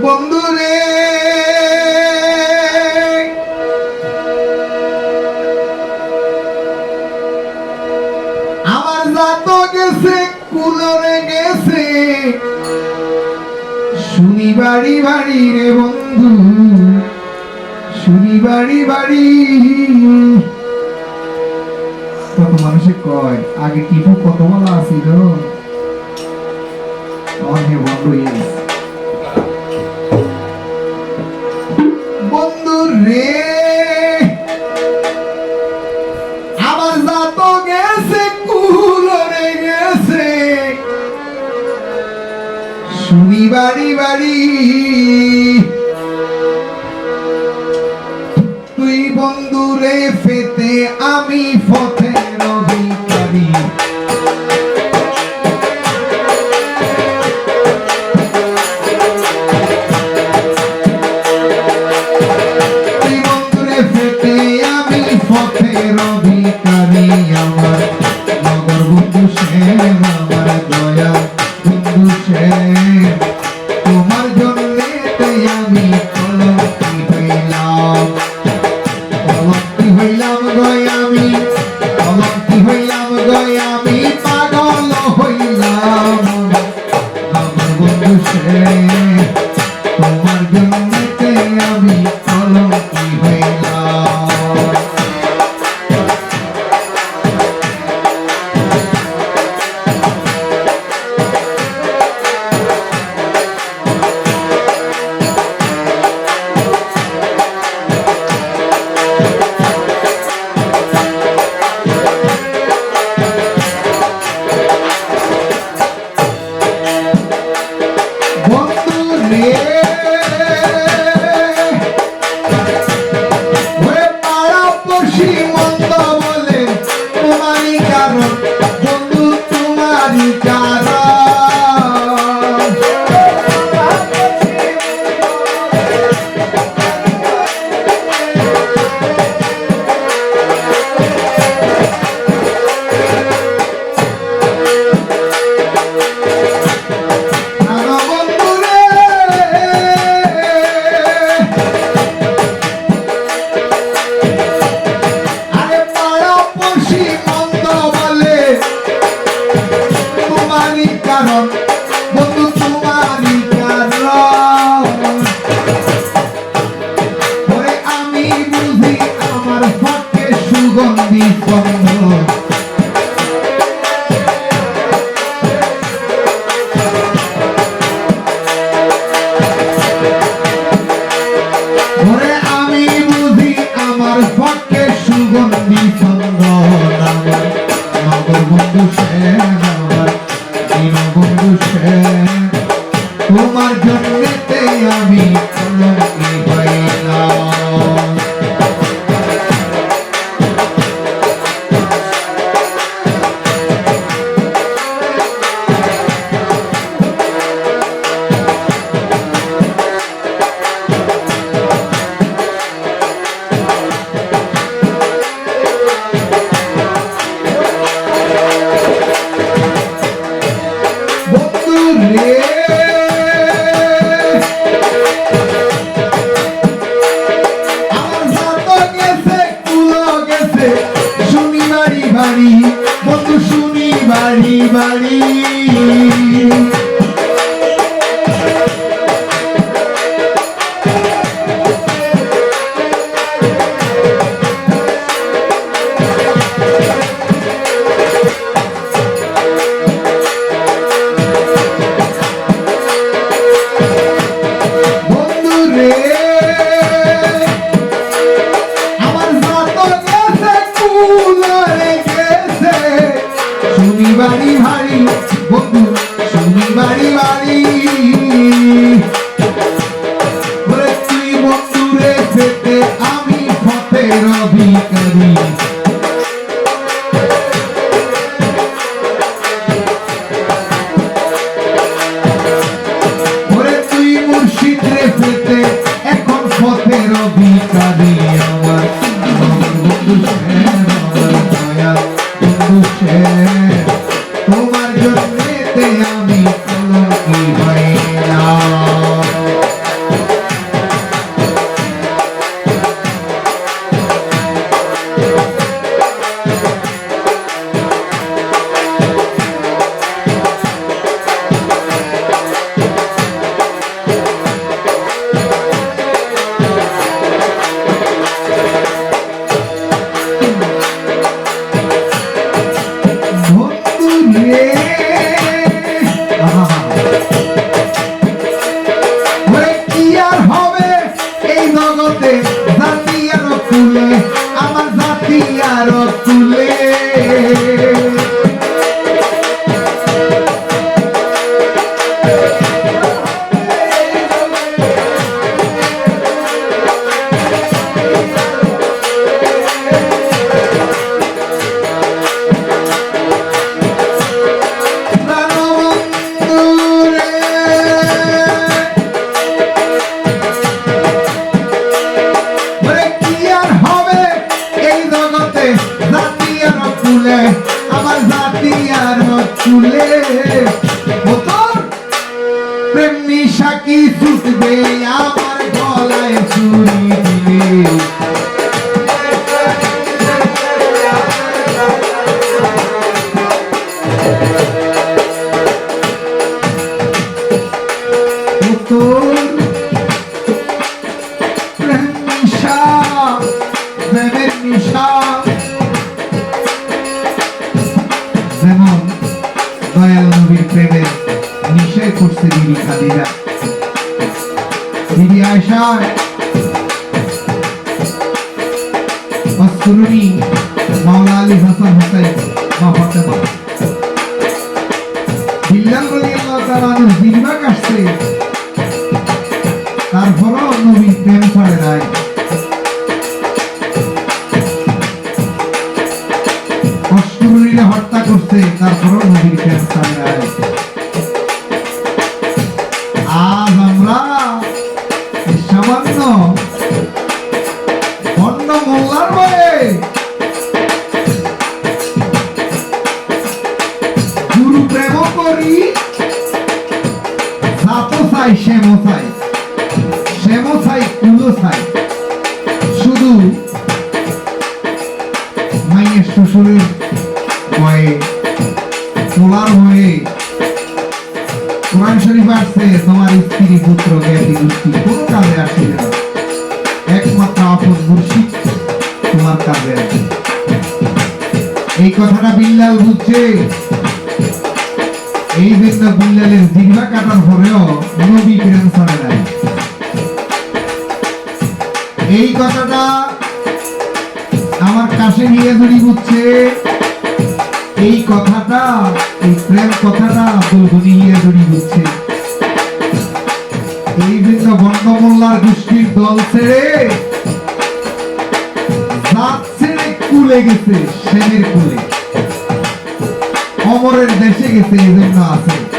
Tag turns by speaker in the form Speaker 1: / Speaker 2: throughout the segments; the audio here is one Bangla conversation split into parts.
Speaker 1: বন্ধুরে। আমার জাত গেছে, কুলরে গেছে। শুনি বাড়ি বাড়ি রে বন্ধু, শুনি বাড়ি বাড়ি। কত মানুষে কয়, আগে টিপু কত বলা আছিল? অনেক বন্ধু আমার জাত গেছে কুলরে গেছে শুনি বাড়ি বাড়ি। তুই বন্ধুরে ফেতে আমি ফত বন্ধু সে তারপরও নবীর প্রেম ছাড়ে নাই অষ্টমীরা হত্যা করছে তারপরও নবীর প্রেম আসছে তোমার স্ত্রী পুত্র জ্ঞাতি গোষ্ঠী কোনো কাজে একমাত্র আপন মুর্শিদ তোমার কাজে আসে। এই কথাটা বিল্লাল বুঝছে। এই জন্য বিল্লালের জিহ্বা কাটার পরেও নবী প্রেম ছাড়ে নাই। এই কথাটা আমার কাছে নিয়ে ধরি বুঝছে, এই কথাটা, এই প্রেম কথাটা আব্দুল গনি নিয়ে ধরি বুঝছে। এই জন্য বন্ডমোল্লার গোষ্ঠীর দল ছেড়ে জাত ছেড়ে কুলে গেছে, সেনের কুলে। অমরের দেশে গেছে, এই জন্য আছে।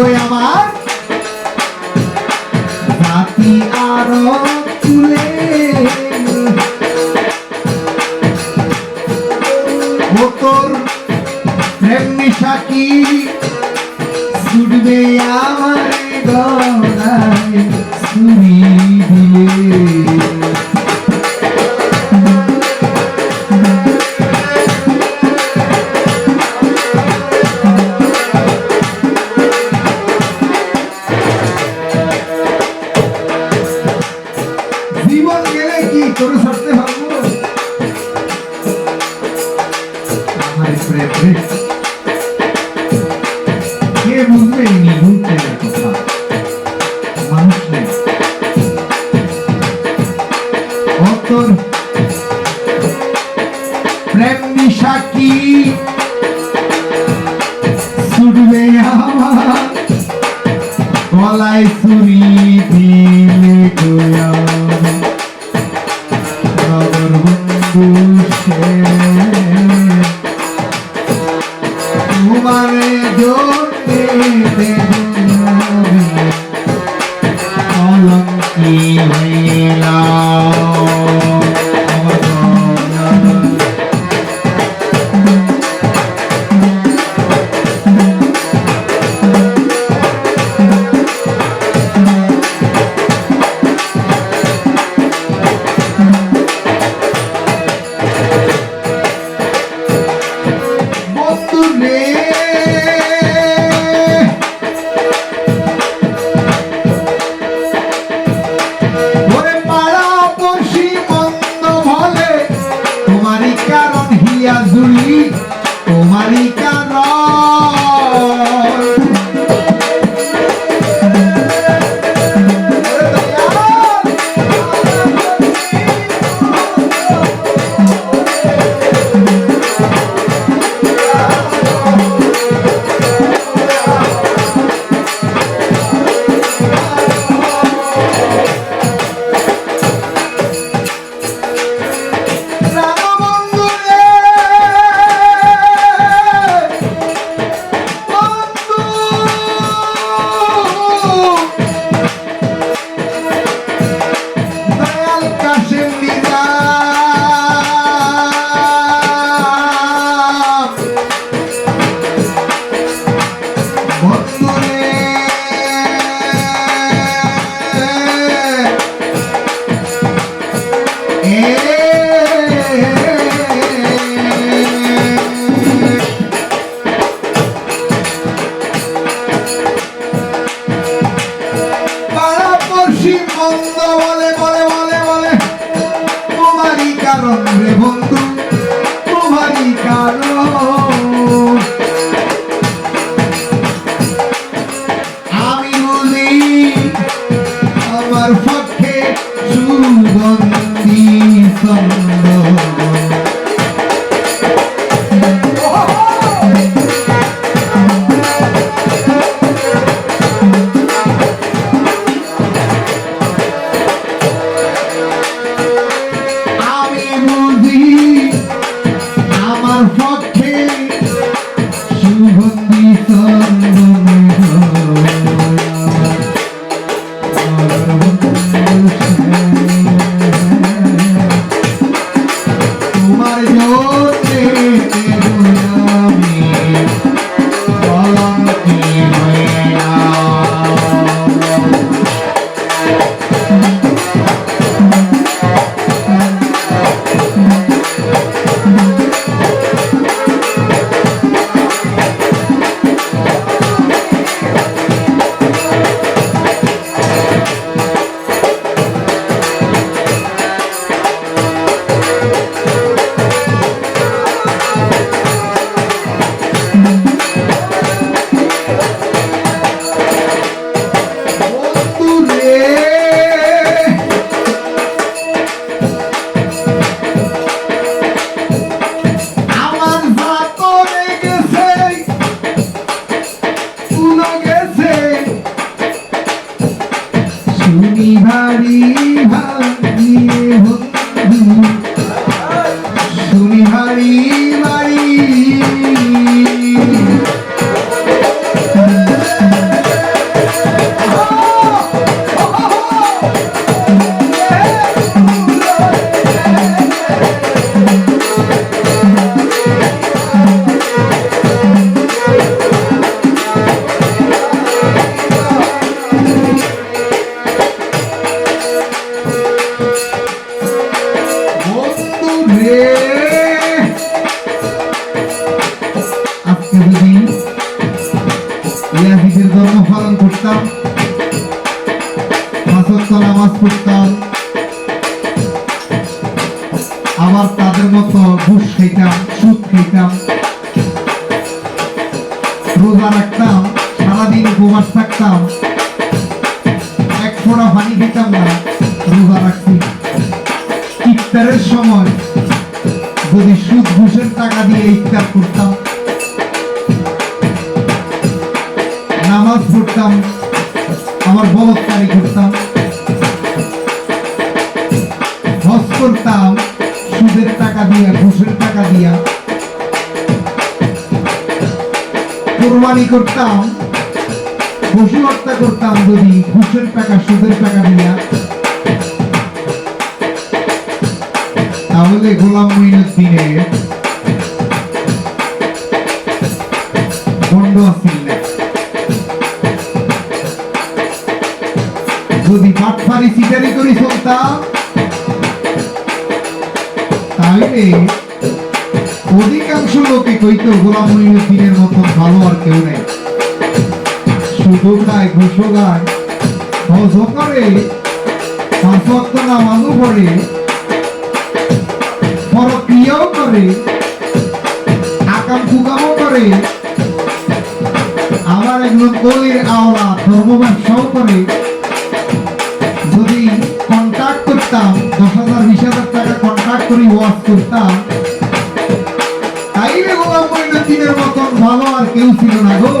Speaker 1: গই আমার। রাতি আরব তুলে তোর প্রেম নিশা কি? ছুটবে আমার গলায় ছুরি আমার প্রেম রে। কে বুঝবে তোমারই কারণ। পড়তাম আমার বলৎকারি করতাম হজ করতাম, সুদের টাকা দিয়া, ঘুষের টাকা দিয়া। কোরবানি করতাম পশু হত্যা করতাম যদি ঘুষের টাকা, সুদের টাকা দিয়া। তাহলে গোলাম মঈনুদ্দিনের তাহলে অধিকাংশ লোকে কইতো, গোলাম মঈনুদ্দিনের মতন ভালো আর কেউ নেই। শুধু গায় ঘুষ গায় করে পাঁচ ওয়াক্ত নামাজও পরক্রিয়াও করে আকাম কুকামও করে, আবার একজন দলের আওলা ধর্ম ব্যবসাও করে। করে তাই রে গোলাম দিনের মতন ভালো আর কেউ ছিল না গো।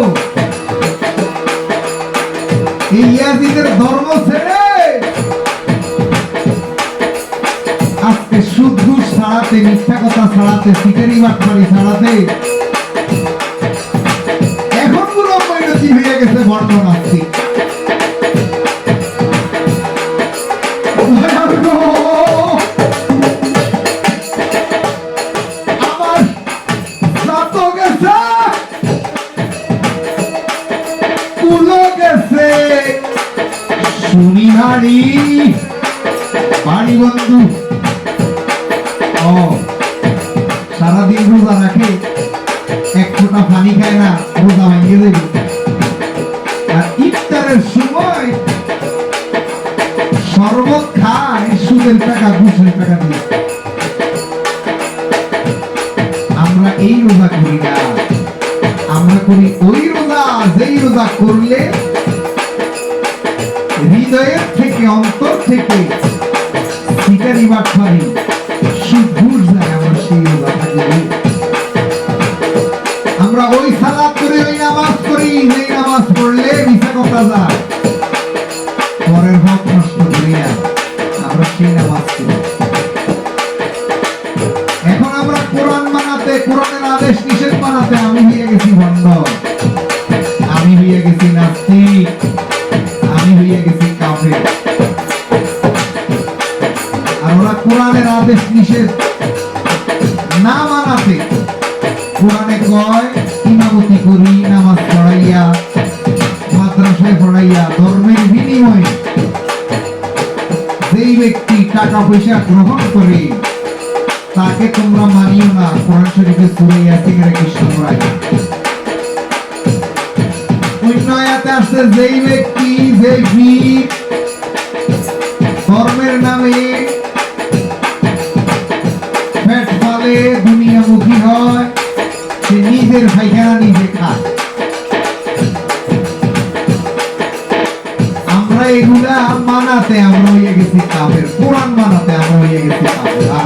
Speaker 1: হাড়ি বাড়ি বন্ধু। ও, সারাদিন রোজা রাখে, এক ফোঁটা পানি খায় না, রোজা ভেঙে দেবে। আর ইফতারের সময় শরবত খায়, সুদের টাকা ঘুষের টাকা দিয়ে। আমরা এই রোজা করি না। আমরা করি ওই রোজা, যেই রোজা করলে হৃদয়ের থেকে অন্তর থেকে শিকারি বাটফারি টাকা পয়সা গ্রহণ করে, তাকে তোমরা মানিও না। কোরআন শরীফে সুরে ইয়াসিনের কৃষ্ণ করায় আসছে যেই ব্যক্তি, যেই ভিড় ধর্মের নামে। ফ্যাট ফালে দুনিয়ামুখী হয়, সে নিজের ভাইখানা